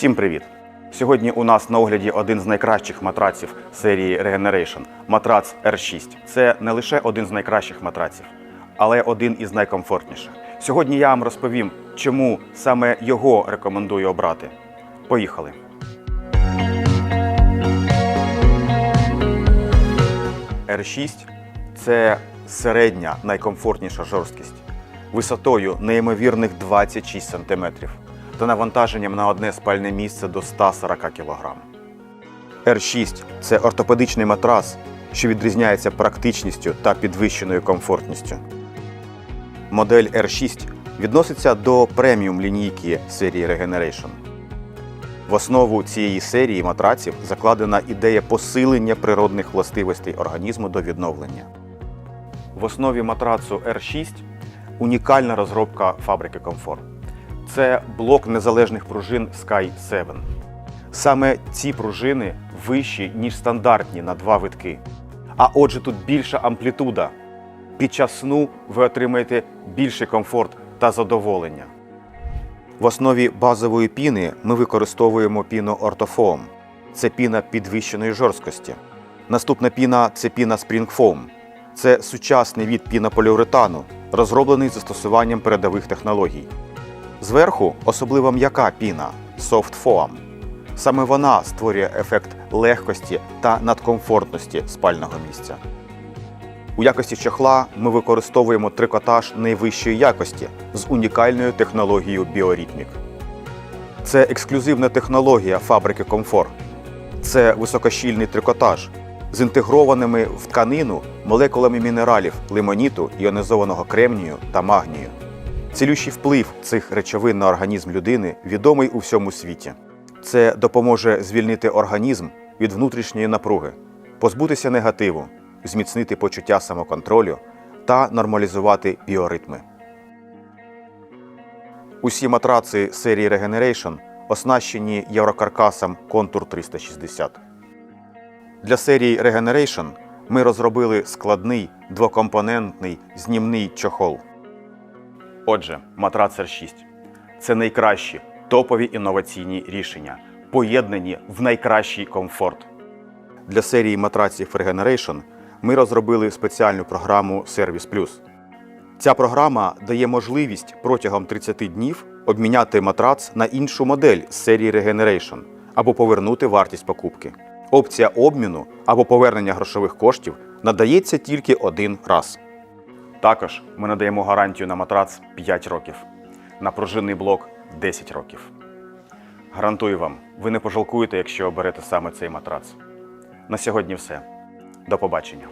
Всім привіт! Сьогодні у нас на огляді один з найкращих матраців серії Regeneration – матрац R6. Це не лише один з найкращих матраців, але один із найкомфортніших. Сьогодні я вам розповім, чому саме його рекомендую обрати. Поїхали! R6 це середня найкомфортніша жорсткість висотою неймовірних 26 см та навантаженням на одне спальне місце до 140 кг. R6 це ортопедичний матрас, що відрізняється практичністю та підвищеною комфортністю. Модель R6 відноситься до преміум лінійки серії Regeneration. В основу цієї серії матраців закладена ідея посилення природних властивостей організму до відновлення. В основі матрацу R6 унікальна розробка фабрики Комфорт. Це блок незалежних пружин Sky 7. Саме ці пружини вищі, ніж стандартні на два витки. А отже, тут більша амплітуда. Під час сну ви отримаєте більший комфорт та задоволення. В основі базової піни ми використовуємо піну ортофоам. Це піна підвищеної жорсткості. Наступна піна це піна Spring Foam. Це сучасний від пінополіуретану, розроблений застосуванням передових технологій. Зверху особливо м'яка піна Soft Foam. Саме вона створює ефект легкості та надкомфортності спального місця. У якості чохла ми використовуємо трикотаж найвищої якості з унікальною технологією Біорітмік. Це ексклюзивна технологія фабрики Комфорт. Це високощільний трикотаж з інтегрованими в тканину молекулами мінералів лимоніту, іонізованого кремнію та магнію. Цілющий вплив цих речовин на організм людини відомий у всьому світі. Це допоможе звільнити організм від внутрішньої напруги, позбутися негативу, зміцнити почуття самоконтролю та нормалізувати біоритми. Усі матраци серії Regeneration оснащені єврокаркасом Contour 360. Для серії Regeneration ми розробили складний двокомпонентний знімний чохол. Отже, матрац R6 це найкращі топові інноваційні рішення, поєднані в найкращий комфорт. Для серії матраців Regeneration ми розробили спеціальну програму Service Plus. Ця програма дає можливість протягом 30 днів обміняти матрац на іншу модель з серії Regeneration або повернути вартість покупки. Опція обміну або повернення грошових коштів надається тільки один раз. Також ми надаємо гарантію на матрац 5 років, на пружинний блок 10 років. Гарантую вам, ви не пожалкуєте, якщо оберете саме цей матрац. На сьогодні все. До побачення.